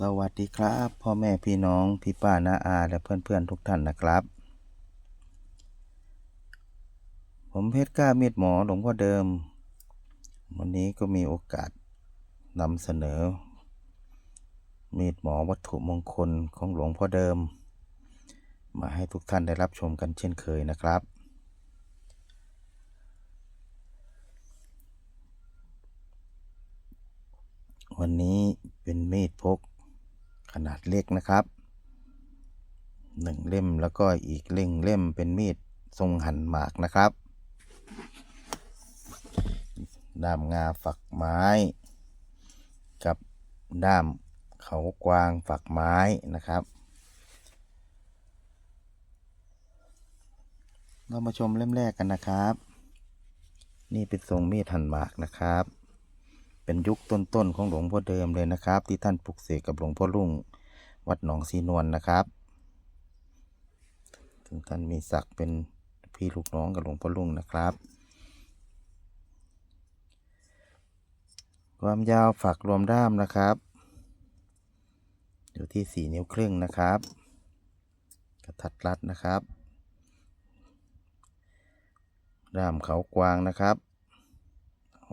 สวัสดีครับพ่อแม่พี่น้องพี่ป้าน้าอาและเพื่อนๆทุกท่านนะครับ ผมเพชรกล้ามีดหมอหลวงพ่อเดิม วันนี้ก็มีโอกาสนำเสนอ มีดหมอวัตถุมงคลของหลวงพ่อเดิม มาให้ทุกท่านได้รับชมกันเช่นเคยนะครับ วันนี้เป็นมีดพก ขนาดเล็กนะครับหนึ่งเล่มแล้วก็อีกเล่งเล่มเป็นมีดทรงหั่นหมากนะครับด้ามงาฝักไม้ กับด้ามเขากวางฝักไม้นะครับ เรามาชมเล่มแรกกันนะครับ นี่เป็นทรงมีดหั่นหมากนะครับ เป็นยุคต้นๆของหลวงพ่อเดิมเลยนะครับ ที่ท่านปลุกเสกกับหลวงพ่อรุ่ง วัดหนองสีนวลนะครับถึงท่านมีศักดิ์เป็นพี่ลูกน้องกับหลวงพ่อรุ่งนะครับ ความยาวฝักรวมด้ามนะครับ อยู่ที่สี่นิ้วครึ่งนะครับ กระทัดรัดนะครับด้ามเขากวางนะครับ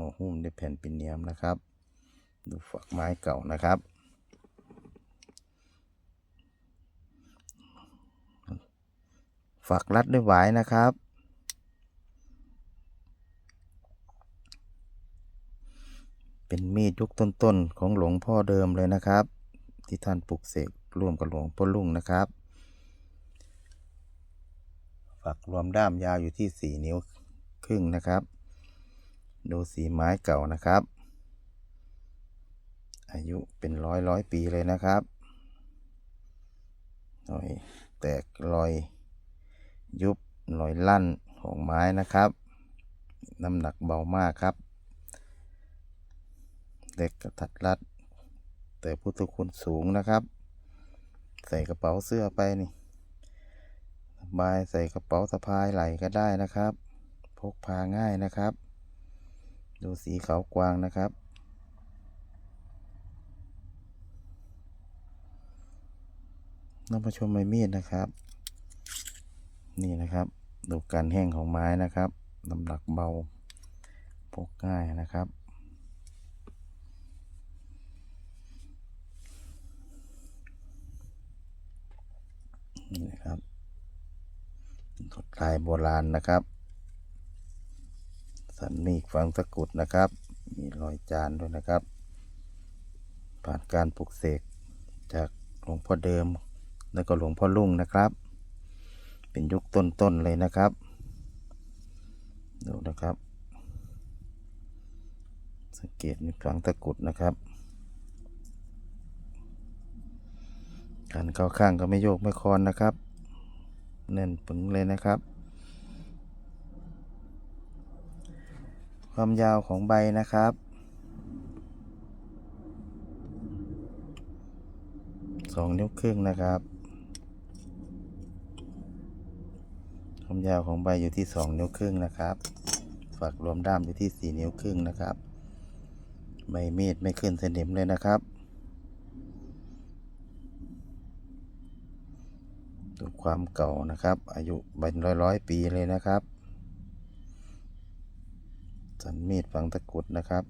ห่อหุ้มด้วยแผ่นปิเนียมนะครับ ดูฝักไม้เก่านะครับ ฝักรัดด้วยหวายนะครับเป็นมีดยุคต้นๆของหลวงพ่อเดิมเลยนะครับ ที่ท่านปลุกเสกร่วมกับหลวงพ่อลุ่งนะครับ ฝักรวมด้ามยาวอยู่ที่ 4 นิ้วครึ่งนะครับ ดูสีไม้เก่านะครับ อายุเป็นร้อยร้อยปีเลยนะครับรอยแตกรอยยุบรอยลั่นของไม้นะครับ น้ำหนักเบามากครับเด็กกระทัดรัด แต่พุทธคุณสูงนะครับ ใส่กระเป๋าเสื้อไปนี่บายใส่กระเป๋าสะพายไหลก็ได้นะครับ พกพาง่ายนะครับ ดูสีขาวกวางนะครับเรามาชมใบมีดนะครับ นี่นะครับ ดูการแห้งของไม้นะครับน้ำหนักเบา พกง่ายนะครับนี่นะครับกดลายโบราณนะครับ สันมีฝังตะกุดนะครับ มีรอยจานด้วยนะครับ ผ่านการปลุกเสกจากหลวงพ่อเดิม แล้วก็หลวงพ่อลุ่งนะครับ เป็นยุคต้นๆเลยนะครับ ดูนะครับ สังเกตมีฝังตะกุดนะครับการเข้าข้างก็ไม่โยกไม่คลอนนะครับแน่นปึงเลยนะครับ ความยาวของใบนะครับ สองนิ้วครึ่งนะครับ ความยาวของใบอยู่ที่สองนิ้วครึ่งนะครับ ฝักรวมด้ามอยู่ที่สี่นิ้วครึ่งนะครับ ใบมีดไม่ขึ้นสนิมเลยนะครับดูความเก่านะครับ อายุเป็นร้อยร้อยปีเลยนะครับ สันมีดฝังตะกุดนะครับ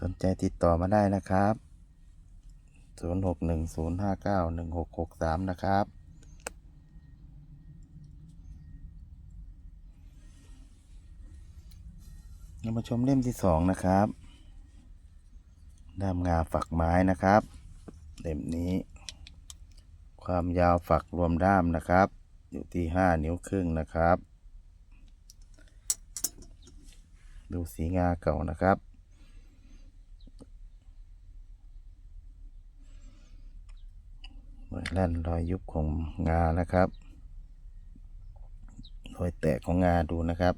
สนใจติดต่อมาได้นะครับ 0610591663 นะครับ เรามาชมเล่มที่สองนะครับด้ามงาฝักไม้นะครับ เล่มนี้ ความยาวฝักรวมด้ามนะครับ อยู่ที่ห้านิ้วครึ่งนะครับ ดูสีงาเก่านะครับ แล่นรอยยุบของงานะครับรอยแตกของงาดูนะครับ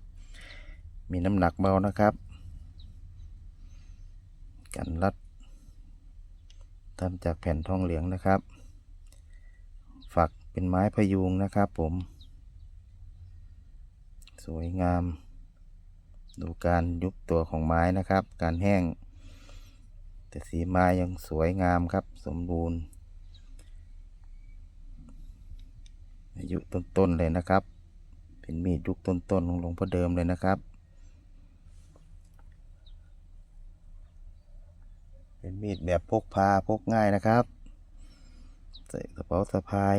มีน้ำหนักเบานะครับ กันรัดทำจากแผ่นทองเหลืองนะครับ เป็นไม้พยุงนะครับผม สวยงาม ดูการยุบตัวของไม้นะครับ การแห้ง แต่สีไม้ยังสวยงามครับ สมบูรณ์ อายุต้นๆเลยนะครับ เป็นมีดยุคต้นๆของหลวงพ่อเดิมเลยนะครับเป็นมีดแบบพกพาพกง่ายนะครับ ใส่กระเป๋าสะพาย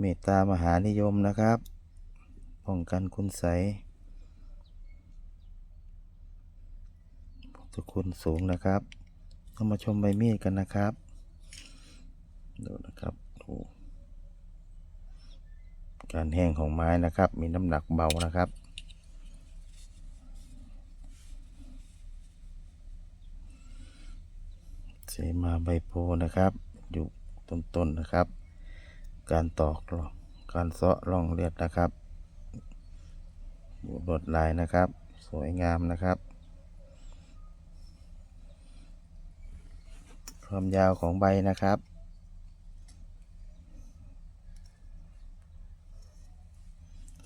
เมตตามหานิยมนะครับ ป้องกันคุณใสยพุทคุณสูงนะครับก็มาชมใบมีดกันนะครับ ดูนะครับดูการแห้งของไม้นะครับ มีน้ำหนักเบานะครับเสมาใบโพนะครับ อยู่ต้นๆนะครับ การตอกรองการเซาะร่องเลือดนะครับลวดลายนะครับ สวยงามนะครับ ความยาวของใบนะครับ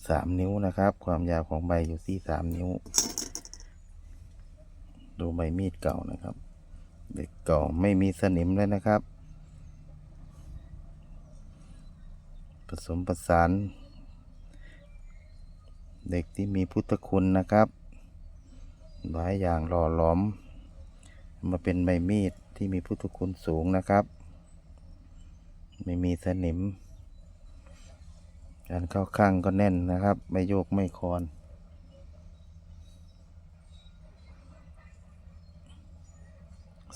สามนิ้วนะครับ ความยาวของใบอยู่ที่สามนิ้ว ดูใบมีดเก่านะครับ เด็กเก่าไม่มีสนิมเลยนะครับ สมประสาน เด็กที่มีพุทธคุณนะครับ หลายอย่างหล่อหลอม มาเป็นใบมีดที่มีพุทธคุณสูงนะครับ ไม่มีสนิม การเข้าข้างก็แน่นนะครับ ไม่โยกไม่คลอน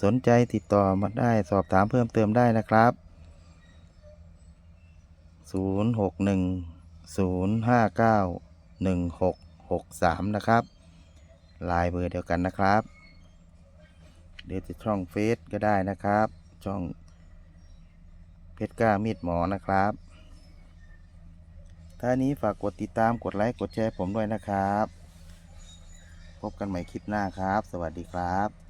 สนใจติดต่อมาได้สอบถามเพิ่มเติมได้นะครับ 0610591663นะครับ ลายเบอร์เดียวกันนะครับ เดี๋ยวจะช่องเฟซก็ได้นะครับ ช่องเพชรกล้ามีดหมอนะครับท่านี้ฝากกดติดตามกดไลค์กดแชร์ผมด้วยนะครับ พบกันใหม่คลิปหน้าครับ สวัสดีครับ